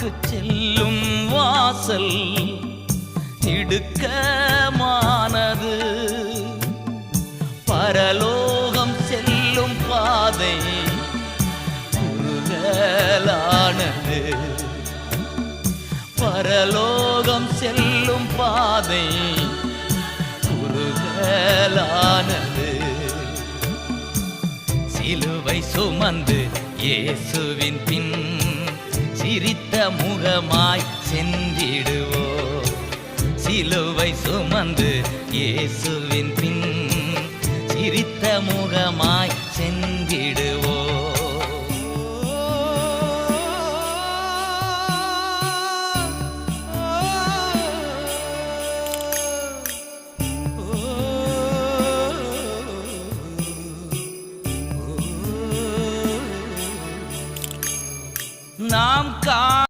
வாக்கு செல்லும் வாசல் இடுக்கமானது. பரலோகம் செல்லும் பாதை குறுகலானது. பரலோகம் செல்லும் பாதை குறுகலானது. சிலுவை சுமந்து இயேசுவின் பின் முகமாய் சென்றிடுவோ. சிலுவை சுமந்து இயேசுவின் பின் சிரித்த முகமாய் சென்றிடுவோ. நாம் கா